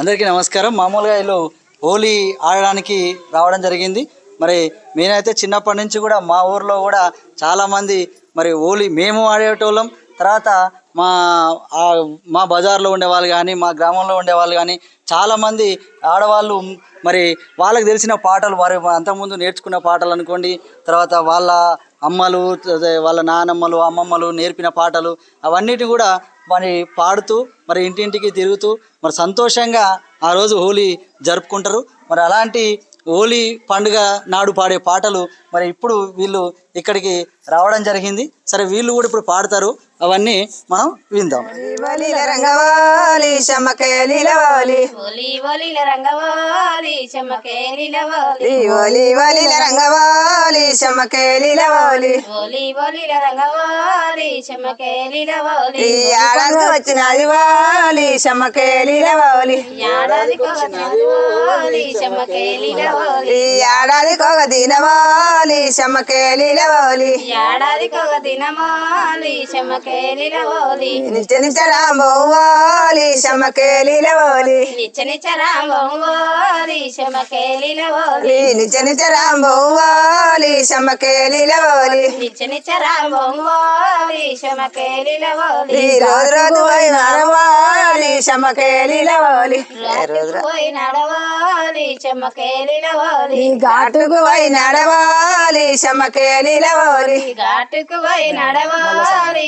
అందరికీ నమస్కారం. మామూలుగా వీళ్ళు హోలీ ఆడడానికి రావడం జరిగింది. మరి నేనైతే చిన్నప్పటి నుంచి కూడా మా ఊర్లో కూడా చాలామంది మరి హోలీ మేము ఆడేటోళ్ళం. తర్వాత మా మా బజార్లో ఉండేవాళ్ళు కానీ మా గ్రామంలో ఉండేవాళ్ళు కానీ చాలామంది ఆడవాళ్ళు మరి వాళ్ళకి తెలిసిన పాటలు వారి అంతకుముందు నేర్చుకున్న పాటలు అనుకోండి తర్వాత వాళ్ళ అమ్మలు అదే వాళ్ళ నానమ్మలు అమ్మమ్మలు నేర్పిన పాటలు అవన్నిటి కూడా మరి పాడుతూ మరి ఇంటింటికి తిరుగుతూ మరి సంతోషంగా ఆ రోజు హోలీ జరుపుకుంటారు. మరి అలాంటి హోలీ పండుగ నాడు పాడే పాటలు మరి ఇప్పుడు వీళ్ళు ఇక్కడికి రావడం జరిగింది. సరే వీళ్ళు కూడా ఇప్పుడు పాడతారు. అవన్నీ మనం విందాం. ఏడాదికి వచ్చినది వాలి శమకేలిలవాలి ఏడాదికి ఒక చదువాలి ఒక దినవాలి శమకేలిలవాలి ఏడాదికి ఒక దినమాలి చెమ్మకేలిలవాలి నిత్య నిత్య రాంబోవాలి శమకేలిలవాలి నిచ్చ నిచ్చ రాంగోవాలి చెమ్మకేలిలవాలి ఈ నిత్య నిత్య రాంబోవాలి శమకేలిలవాలి నిచ్చ నిచ్చ రాంగోవాలి చెమ్మకేలిలవాలి ఈ రోజు రోజు పోయి నడవాలి శమకేలిలవాలి రోజు పోయి నడవాలి చెమ్మకేలిలవాలి ఈ ఘాటుకు పోయి నడవాలి శమకేలిలవాలి ఘాటుకు నడవాలి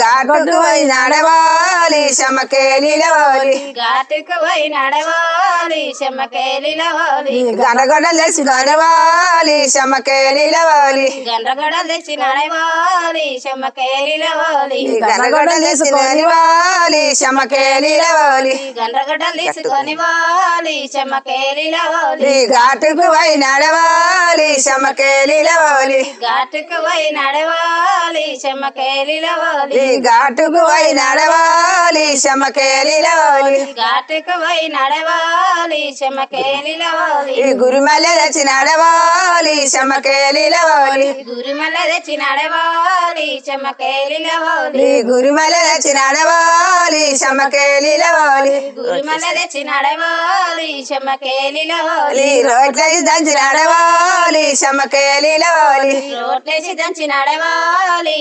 ఘాటుకు పోయి నడవాలి శమకేలిలవాలి ఘాటుకు నడవాలి ఈ గడగడలేసి నడవాలి శమకేలిలవాలి గండ్రగడ తెచ్చి నడవాలి చెమ్మకేలిలవాలి ఈ గడగడలేసి నడవాలి శమకేలిలవాలి గండ్రగడ తీసుకొని వాలి చెమ్మకేలిలవాలి ఈ ఘాటుకు పోయి నడవాలి శమకేలిలవాలి ఘాటుకు పోయి నడవాలి చెమ్మకేలిలవాలి ఈ ఘాటుకు పోయి నడవాలి శమకేలిలవాలి ఘాటుకు పోయి నడవాలి చెమ్మకేలిలవాలి ఈ గురుమల తెచ్చి నడవాలి శమకేలిలవాలి గురుమల తెచ్చి నడవాలి చెమ్మకేలిలవాలి ఈ గురుమల తెచ్చి నడవాలి శమకేలిలవాలి గురుమల తెచ్చి నడవాలి దంచి నడవాలి శమకేలిలవాలి రోట్లేసి దంచి నడవాలి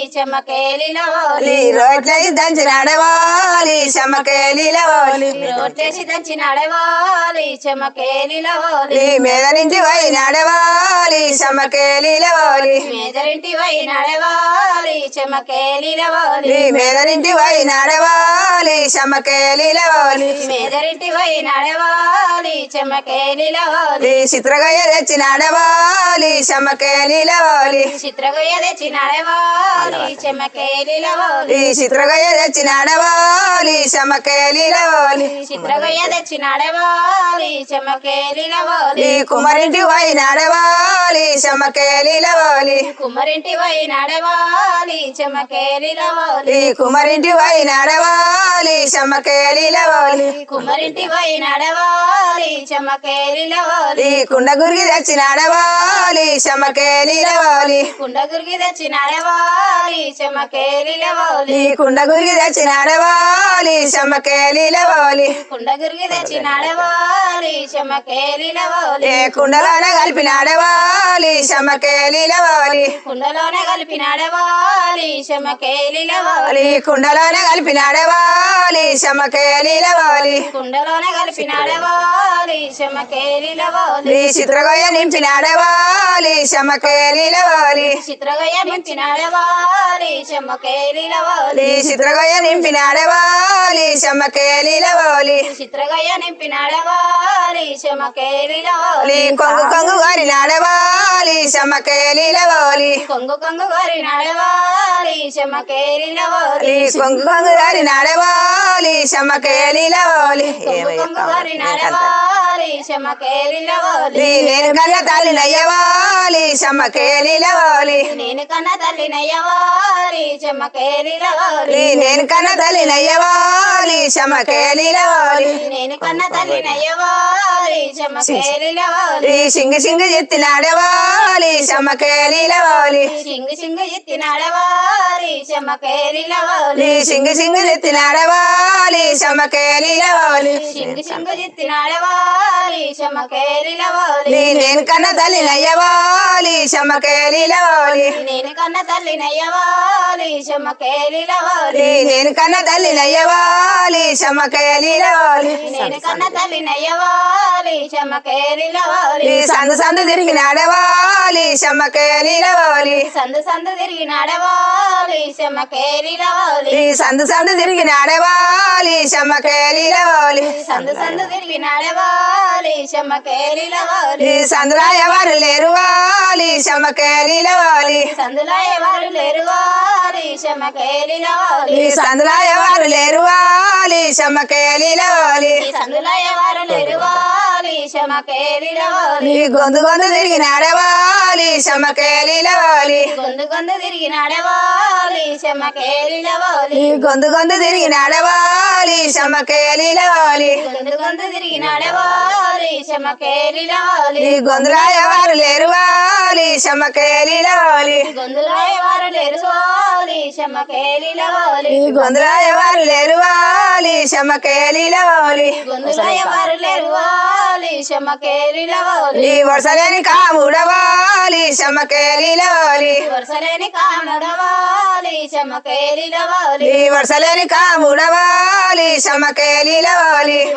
దంచి నడవాలి శమకేలిలవాలి రోట్లేసి దంచి నడవాలి చెమ్మకేలిలవాలి ఈ మీద నుంచి పోయి నడవాలి శమకేలిలవాలి మేదరింటి పోయి నడవాలి చెమ్మకేలిలవాలి ఈ మీద నుంచి పోయి నడవాలి మేదరింటి పోయి నడవాలి చెమ్మకేలిలవాలి ఈ చిత్రగయ్య తెచ్చి నడవాలి శమకేలిలవాలి చిత్రగొయ్య తెచ్చి నడవాలి చెమ్మకేలిలవాలి ఈ చిత్రగయ్య తెచ్చి నడవాలి శమకేలిలవాలి చిత్రగొయ్య తెచ్చి నడవాలి చెమ్మకేలిలవాలి ఈ కుమరింటి పోయి నడవాలి శమకేలిలవాలి కుమ్మరింటి పోయి నడవాలి చెమ్మకేలిలవాలి ఈ కుమరింటి పోయి నడవాలి శమకేలిలవాలి కుమ్మరింటి పోయి నడవాలి చెమ్మకేలిలవాలి ఈ కుండ గురికి తెచ్చి నడవాలి శమకేలిలవాలి కుండగురికి తెచ్చి నడవాలి చెమ్మకేలిలవాలి ఈ కుండ గురికి తెచ్చి నడవాలి శమకేలిలవాలి కుండగురికి తెచ్చి నడవాలి చెమ్మకేలిలవాలి ఏ కుండలోన కలిపి నడవాలి శమకేలిలవాలి కుండలోనే కలిపి నడవాలి చెమ్మకేలిలవాలి ఈ కుండలోన కలిపి నడవాలి శమకేలిలవాలి కుండలోనే కలిపి నడవాలి చెమ్మకేలిలవాలి చిత్రగొయ్య నింపి నడవాలి శమకేలిలవాలి చిత్రగయ్య నింపి నడవాలి చెమ్మకేలిలవాలి ఈ చిత్రగొయ్య నింపి నడవాలి శమకేలిలవాలి చిత్రగయ్య నింపి నడవాలి చెమ్మకేలిలవాలి ఈ కొంగు కొంగు గారి నడవాలి శమకేలిలవాలి కొంగు కొంగు వారి నడవాలి చెమ్మకేలిలవాలి ఈ కొంగు కొంగు గారి నడవాలి శమకేలిలవాలి కొంగు కొంగు వారి నడవాలి చెమ్మకేలిలవాలి ఈ నేను కన్న తల్లి నయ్యవాలి శమకేలిలవాలి నేను కన్న తల్లి నయ్యవాలి చెమ్మకేలిలవాలి ఈ నేను కన్న తల్లి నయ్యవాలి శమకేలిలవాలి నేను కన్న తల్లి నయ్యవాలి చెమ్మకేలిలవాలి ఈ సింగి. సింగి చెత్తి నడవాలి నడవాలి చెమ్మకేలిలవాలి సింగు సింగు ఎత్తి నడవాలి చెమ్మకేరిలవాలి నీ సింగి సింగి ఎత్తి నడవాలి చెమ్మకేలిలవాలి సింగు సింగు ఎత్తి నడవాలి చెమ్మకేరిలవాలి నీ నేను కన్న తల్లి నయ్యవాలి చెమ్మకేలిలవాలి నేను కన్న తల్లి నయ్యవాలి చెమ్మకేరిలవాలి నీ నేను కన్న తల్లి నయ్యవాలి చెమ్మకేలిలవాలి నేను కన్న తల్లి నయ్యవాలి చెమ్మకేరిలవాలి నీ సందు సందు తిరిగి నడవాలి చెమ్మకేలిలవాలి సందు సందు తిరిగి నడవాలి చెమ్మకేరిలవాలి నీ సందు సందు తిరిగి నడవాలి చెమ్మకేలిలవాలి సందు సందు తిరిగి నడవాలి చెమ్మకేరిలవాలి నీ సందులో ఎవరు వాలి చెమ్మకేలిలవాలి సందులో ఎవరు లేరు వాలి చెమ్మకేరిలవాలి నీ సందులో ఎవరు లేరు వాలి చెమ్మకేలిలవాలి ఈ సందులో ఎవరు లేరు వాలి చెమ్మకేరిలవాలి నీ గొంతు గొంతు తిరిగి నడవాలి చెమ్మకేలిలవాలి గొందు గొందు తిరిగి నడవాలి చెమ్మకేరిలవాలి నీ గొంతు గొంతు తిరిగి నడవాలి చెమ్మకేలిలవాలి గొందు గొందు తిరిగి నడవాలి చెమ్మకేరిలవాలి నీ గొంతులో ఎవరు లేరు వాలి చెమ్మకేలిలవాలి గొందులో ఎవరు లేరు వాలి చెమ్మకేరిలవాలి నీ గొంతులో ఎవరు లేరు వాలి చెమ్మకేలిలవాలి గొందులో ఎవరు లేరు వాలి చెమ్మకేరిలవాలి నీ వరుసలేని కాముడవాలి చెమ్మకేలిలవాలి వరుసలేని కాముడవాలి చెమ్మకేరిలవాలి నీ వరుసలేని కాముడవాలి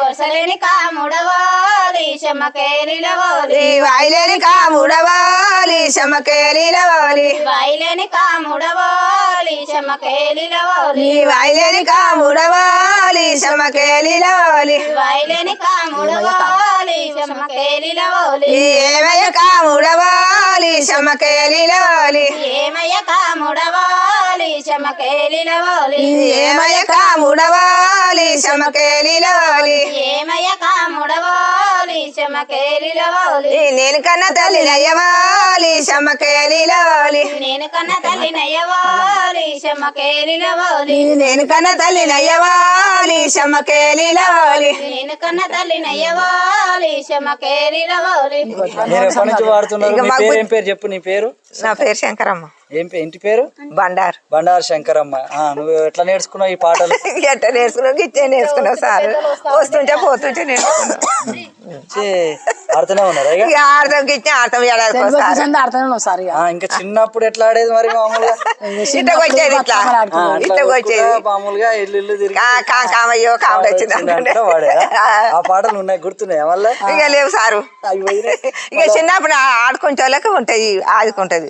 వరుసలేని కాముడవాలి చెమ్మకేరిలవాలి నీ వాయిలేని కాముడవాలి చెమ్మకేలిలవాలి వాయిలేని కాముడవాలి చెమ్మకేరిలవాలి నీ వాయిలేని కాముడవాలి చెమ్మకేలిలవాలి వాయిలేని కాముడవాలి చెమ్మకేరిలవాలి నీ ఏమయ్య కాముడవాలి చెమ్మకేలిలవాలి ఏమయ్య కాముడవాలి చెమ్మకేరిలవాలి నీ ఏమయ్య కాముడవాలి చెమ్మకేలిలవాలి ఏమయ్య కాముడవాలి చెమ్మకేరిలవాలి నీ నేను కన్న తల్లి నయ్యవాలి చెమ్మకేలిలవాలి నేను కన్న తల్లి నయ్యవాలి చెమ్మకేరిలవాలి నీ నేను కన్న తల్లి నయ్యవాలి చెమ్మకేలిలవాలి నేను కన్న తల్లి నయ్యవాలి నుంచి వాడుతున్నారు ఏం పేరు చెప్పు నీ పేరు? నా పేరు శంకరమ్మ. ఏం పే- ఇంటి పేరు? బండారు. బండారు శంకరమ్మ. ఆ, నువ్వు ఎట్లా నేర్చుకున్నావు ఈ పాటలు? ఎట్ట నేర్చుకున్నావు? గిచ్చే నేర్చుకున్నావు సార్. వస్తుంటే పోతుంటే నేర్చుకున్నావు. చే, ఆడుతూనే ఉన్నారా ఇక? ఇక అర్థం గిచ్చే అర్థం ఏడాదికి ఒకసారి. ఆ, ఇంకా చిన్నప్పుడు ఎట్లా ఆడేది మరి మామూలుగా? ఇట్టకు వచ్చేది ఇట్లా. ఆ, అట్లా ఇట్టకు వచ్చేది. మామూలుగా ఇల్లు ఇల్లు తిరిగి కా- కా- కామయ్యో కాముడు వచ్చింది వచ్చిందంటే వాడేదా? ఆ? పాటలు ఉన్నాయి గుర్తున్నాయి మళ్ళీ? ఇక లేవు సారు. అవి పోయినాయి. ఇక చిన్నప్పుడు ఆడుకుంటే వాళ్ళకి ఉంటాయి ఆదుకుంటది.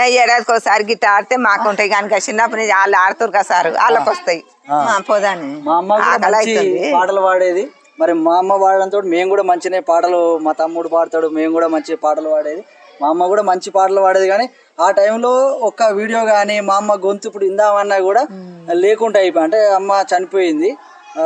ఏ ఏడాదికి ఒకసారి గిట్ట ఆడితే మాకు ఉంటాయి కనుక చిన్నప్పటి నుంచి వాళ్ళు ఆడుతారు కదా సారు వాళ్ళకి వస్తాయి అవుతుంది. పాటలు పాడేది. మరి మా అమ్మ పాడడంతో మేము కూడా మంచినే పాటలు మా తమ్ముడు పాడతాడు మేము కూడా మంచి పాటలు పాడేది. మా అమ్మ కూడా మంచి పాటలు పాడేది కానీ ఆ టైంలో ఒక్క వీడియో కానీ మా అమ్మ గొంతు ఇప్పుడు ఇందామన్నా కూడా లేకుండా అయిపోయి అంటే అమ్మ చనిపోయింది.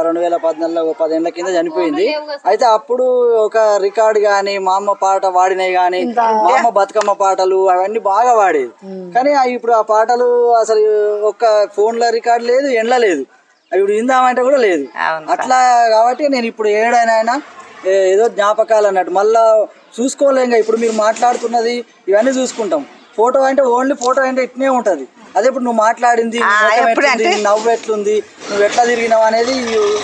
రెండు వేల పద్నాలుగులో పదేళ్ళ కింద చనిపోయింది. అయితే అప్పుడు ఒక రికార్డ్ కానీ మా అమ్మ పాట పాడినవి కానీ మా అమ్మ బతుకమ్మ పాటలు అవన్నీ బాగా పాడేది కానీ ఆ ఇప్పుడు ఆ పాటలు అసలు ఒక్క ఫోన్లో రికార్డ్ లేదు ఎండ్ల లేదు. ఇప్పుడు ఇందామంటే కూడా లేదు. అవును అట్లా కాబట్టి నేను ఇప్పుడు ఏడైనా ఏదో జ్ఞాపకాలు అన్నట్టు. మళ్ళా చూసుకోలేం ఇంకా ఇప్పుడు మీరు మాట్లాడుతున్నది ఇవన్నీ చూసుకుంటాం. ఫోటో అంటే ఓన్లీ ఫోటో అంటే ఇట్నే ఉంటది. అదే ఇప్పుడు నువ్వు మాట్లాడింది నవ్వు ఎట్లుంది నువ్వు ఎట్లా తిరిగినావు అనేది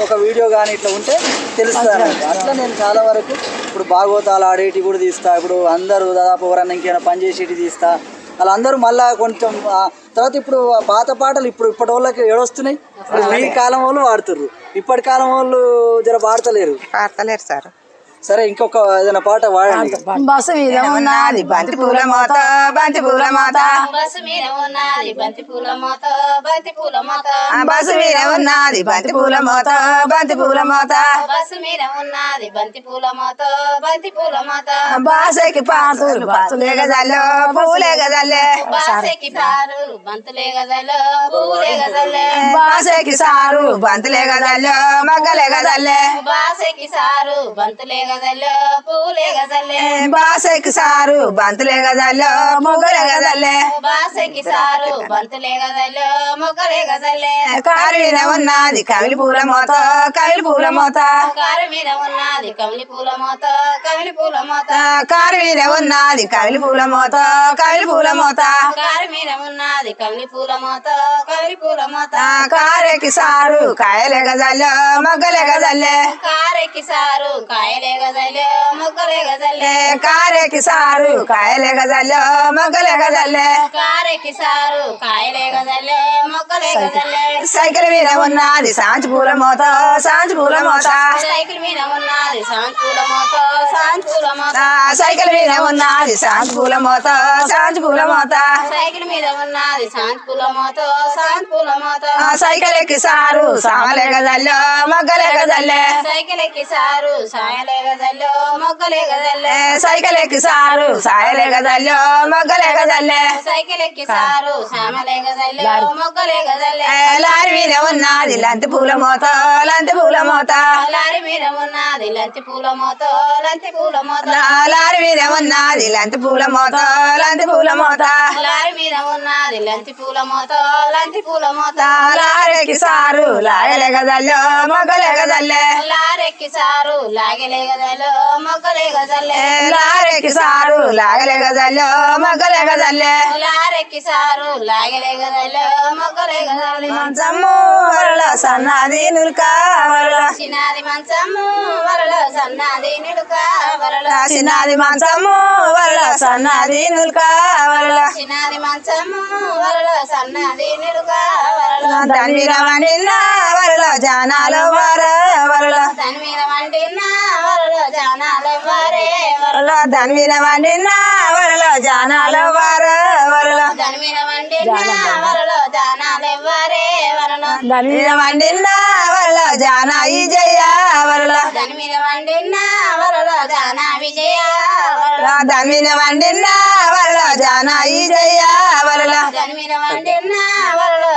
ఒక వీడియో కానీ ఇట్లా ఉంటే తెలుస్తుంది అన్నట్టు అట్లా నేను చాలా వరకు ఇప్పుడు భాగవతాలు ఆడేటి కూడా తీస్తా ఇప్పుడు అందరూ దాదాపు ఎవరన్నా ఇంకేమైనా పని చేసేటి తీస్తా. వాళ్ళందరూ మళ్ళా కొంచెం తర్వాత ఇప్పుడు పాత పాటలు ఇప్పుడు ఇప్పటి వాళ్ళకి ఏడొస్తున్నాయి. మీ కాలం వాళ్ళు వాడుతుర్రు. ఇప్పటి కాలం వాళ్ళు జర వాడతలేరు. పాడతలేరు సార్. సరే ఇంకొక ఏదైనా పాట వాడండి. బస్సు మీద ఉన్నది బంతి పూల మోత బంతి పూల మోత. బస్సు మీద ఉన్నది బంతి పూల మోత బంతి పూల మోత. ఆ బస్సు మీద ఉన్నది బంతి పూల మోత బంతి పూల మోత. బస్సు మీద ఉన్నది బంతి పూల మోత బంతి పూల మోత. బాసకి పాతులు పూలే బాసెకి పారు బంతులే గదలో పూలే గదలే బాసకి సారు బంతులే గదల్లో మగ్గలే గదల్లే బాసెకి సారు బంతులే గజల్లో గజల్లే బాసకి సారు బంతులే గజల్లో మొగలే గజల్లే. బాసకి సారు బంతులే గజల్లో మొక్కలే గజల్లే. కారు మీద ఉన్నది కవిలి పూల మోత కవిలి పూల మోత. కారు మీద ఉన్నది కమిలి పూల మోత కమిలి పూల మోత. కారు మీద ఉన్నది కవిలి పూల మోత కవిలి పూల మోత. కారు మీద ఉన్నది కమిలి పూల మోత కమిలి పూల మోత. కారెకి సారు కాయలే గజల్లో మొగ్గలే గజల్లే. కారెక్కి సారు కాయలే గజల్లే మొక్కలే గజల్లే. కారెకి సారు కాయలే గజల్లో మొగ్గలే గజల్లే. కారెక్కి సారు కాయలే గజల్లే మొక్కలే గజల్లే. సైకిల్ మీద ఉన్నది సాంచి పూల మోత సాంచి పూల మోత. సైకిల్ మీద ఉన్నది సైకిల్ మీద ఉన్నది పూల మోత సైకిల్ మీద ఉన్నది పూల మోత సైకిల్ ఎక్కి సారు సామలే గజల్లో మొగ్గలే గజల్లే సైకిల్ ఎక్కి సారు సాయలే గజల్లో మొక్కలే గజల్లే ఏ సైకిల్ ఎక్కి సారు సాయలే గజల్లో మొగ్గలే గజల్లే సైకిల్ ఎక్కి సారు సామలే గజల్లో మొక్కలే గజల్లే ఏ లారీ మీద ఉన్నది లంతి పూల మోత లంతి పూల మోత. లారీ మీద ఉన్నది లంతి పూల మోత లంతి పూల మోత లారీ మీద ఉన్నది లంతి పూల మోత లంతి పూల మోత లారీ మీద ఉన్నది లంతి పూల మోత లంతి పూల మోత నా లారీకి సారు లాయలే గజల్లో మొగ్గలే గజల్లే లారెక్కి సారు లాగలే గజల్లో మొక్కలే గజల్లే ఏ లారీకి సారు లాగలే గజల్లో మొగ్గలే గజల్లే లారెక్కి సారు లాగలే గజల్లో మొక్కలే గజల్లే మంచమ్ము వరల సన్నది నుల్క వరల. చిన్నది మంచము వరలో సన్నది నిడుక వరలో సన్నది నుల్క వరల మంచము వరలో సన్నది వరలో వండిన వరల జానాలు వర వరల మీద వండిన వరలో జానాలు వారే వరలో మీద వండిన వరల జానాలు వర వరల వండిన వరలో జానాలు వారే వరలో దాని మీద వండిన వరల జానా ఈ జయ వరల మీద వండిన వరలో జానా విజయ మీద వండిన వరల జానా ఈ జయ వరల వండిన విజయ వరలో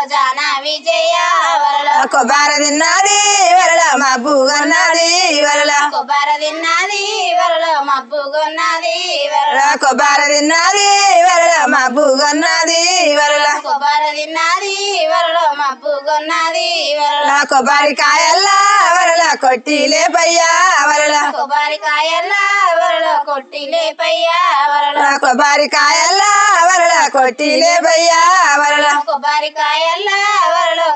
కొబ్బరి తిన్నది వరల మబ్బు కన్నది వరల. కొబ్బరి తిన్నది వరలో మబ్బు కొన్నది వరలో. కొబ్బరి తిన్నది వరల మబ్బు కన్నది వరల. కొబ్బరి తిన్నది వరలో మబ్బు కొన్నది వరలో. కొబ్బరి కాయల్లా వరల కొట్టి లేపయ్యా వరల. కొబ్బరి కాయల్లా వరలో కొట్టి లేపయ్యా వరలో. కొబ్బరి కాయల్లా వరల కొట్టి లేపయ్యా వరల. కొబ్బరి కాయల్లా వరలో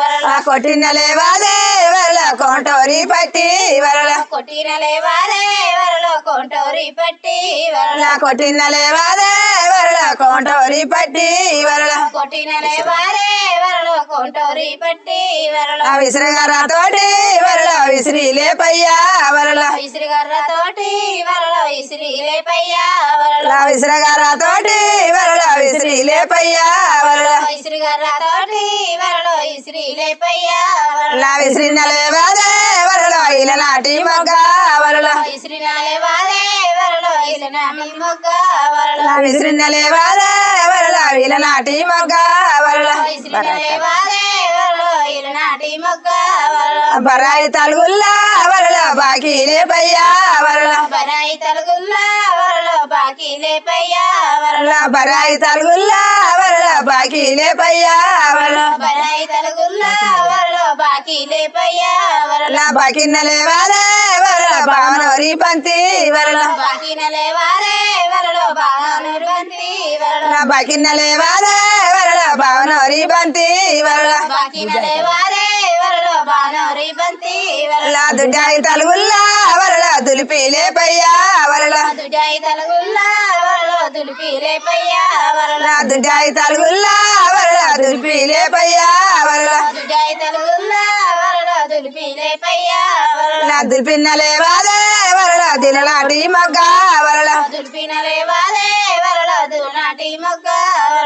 వరలో. కొట్టిన లేవాదే వరల కోటోరి పట్టి వరల. కొట్టిన లేవారే వరలో కొంటోరి పట్టి వరలో. కొట్టిన లేవాదే వరల కోటోరి పట్టి వరల. కొట్టిన లేవారే వరలో కొంటోరి పట్టి వరలో. విసిరగారా తోటి వరల విసిరి లేపయ్యా వరల. విసిరిగర్ర తోటి వరలో విసిరి లేపయ్యా వరలో విసిరగారా తోటి వరల విసిరి లేపయ్యా వరల విసిరిగర్ర తోటి వరలో విసిరి లేపయ్యా వరలో లేవాదే వరల ఇల నాటి మగ్గ వరల విసిరిన లేవారే వరలో మొగ్గ ఇల నాటి మగ్గ వరల విసిరిన లేవారే వరలో బరాయి తలుగుల్లా వరల బాకీ లేపయ్యా వరల. బరాయి తలుగుల్లా వరలో బాకీ లేపయ్యా వరలో. బరాయి తలుగుల్లా వరల బాకీ లేపయ్యా వరల. బరాయి తలుగుల్లా వరలో బాకీ లేపయ్యా వరలో బానోరి పంతి వరల బాకీ లేవారే వరలో బాగా నిర్వంతి వరలో నా బాకిన్న లేవాదే వరల బానోరి పంతి వరల బాకీ లేవారే వరలో బంతి వరలో దుడ్డాయి తలుగుల్లా వరల దులిపి లేపయ్యా వరల దుజాయి తలుగుల్లా దులిపి లేపయ్యా వరలో దుడ్డాయి తలుగుల్లా వరల దులిపి లేపయ్యా వరల. దుజాయి తలుగుల్లా వరలో దులిపి లేపయ్యా వరలో. నా దులిపిన్న లేవాదే వరల దినలాటి మగ్గ వరల. మొగ్గ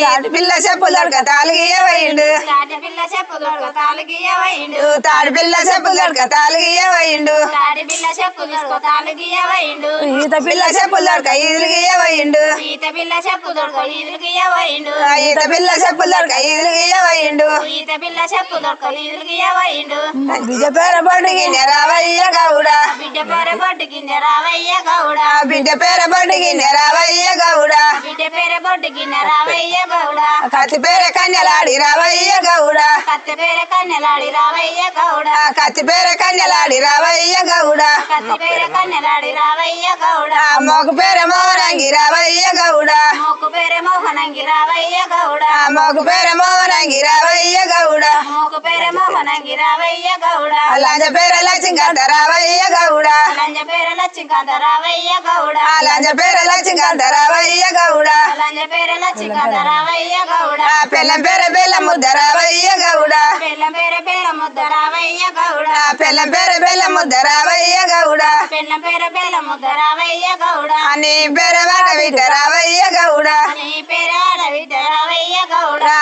పోయిండు తాటి పిల్ల చెప్పులు దొరక తాలిగియ పోయిండు తాటి పిల్ల చెప్పు దొరక తాలుగియ పోయిండు తాడి పిల్ల చెప్పులు దొరక తాలిగియ పోయిండు తాడి పిల్ల చెప్పు తీసుకో తాలుగియ పోయిండు ఈత పిల్ల చెప్పులు దొరక ఈదులుగియ పోయిండు ఈత పిల్ల చెప్పు దొరక ఈదులుగియ పోయిండు ఈత పిల్ల చెప్పులు దొరక ఈదులుగియ పోయిండు ఈత పిల్ల చెప్పు దొరక ఈదులుగియ పోయిండు బిజ పేర బండికి నెరావయ్య గౌడ. బిడ్డ పేర బొడ్డు గిన్నె రావయ్య గౌడ బిడ్డ పేర బండికి నెరావయ్య గౌడ. బిడ్డ బొడ్డు గిన్నె రావయ్య గౌడ కత్తి పేర కన్యలాడి రావయ్య గౌడ కత్తె పేర కన్నెలాడి రావయ్య గౌడ కత్తి పేర కన్యలాడి రావయ్య గౌడ కత్తి పేర కన్నెలాడి రావయ్య గౌడ మోకు పేర మోరంగి రావయ్య గౌడ మోకు పేర మోహనంగి రావయ్య గౌడ మోకు పేర మోరంగి రావయ్య గౌడ మోకు పేర మోహనంగి రావయ్య గౌడ లంజ పేర లక్ష్మీకాంత రావయ్య గౌడ లంజ పేర లక్ష్మీకాంత రావయ్య గౌడ లంజ పేర లక్ష్మీకాంత రావయ్య గౌడ గౌడ. పెళ్ళం పేర బెల్ల గౌడ. పెళ్ళం పేర బెల్ల ముద్ద రావయ్య గౌడ. పెళ్ళం పేర బెల్ల ముద్ద రావయ్య గౌడ. పెళ్ళం పేర బెల్ల ముద్ద రావయ్య గౌడ నీ గౌడ.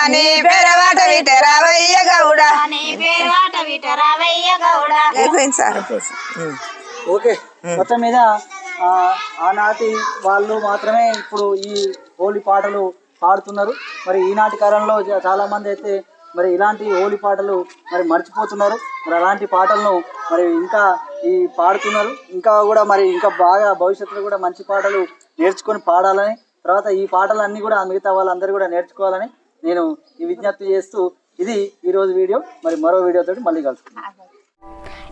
నీ గౌడ నీ నీ అయిపోయింది సార్. ఓకే. మొత్తం మీద ఆ, ఆనాటి వాళ్ళు మాత్రమే ఇప్పుడు ఈ హోలీ పాటలు పాడుతున్నారు. మరి ఈనాటి కాలంలో చాలామంది చాలా మంది అయితే మరి ఇలాంటి హోలీ పాటలు మరి మర్చిపోతున్నారు. మరి అలాంటి పాటలను మరి ఇంకా ఈ పాడుతున్నారు. ఇంకా కూడా మరి ఇంకా బాగా భవిష్యత్తులో కూడా మంచి పాటలు నేర్చుకొని పాడాలని తర్వాత ఈ పాటలన్నీ కూడా మిగతా వాళ్ళందరూ కూడా నేర్చుకోవాలని నేను ఈ విజ్ఞప్తి చేస్తూ ఇది ఈరోజు వీడియో. మరి మరో వీడియోతో మళ్ళీ కలుసుకుంటాను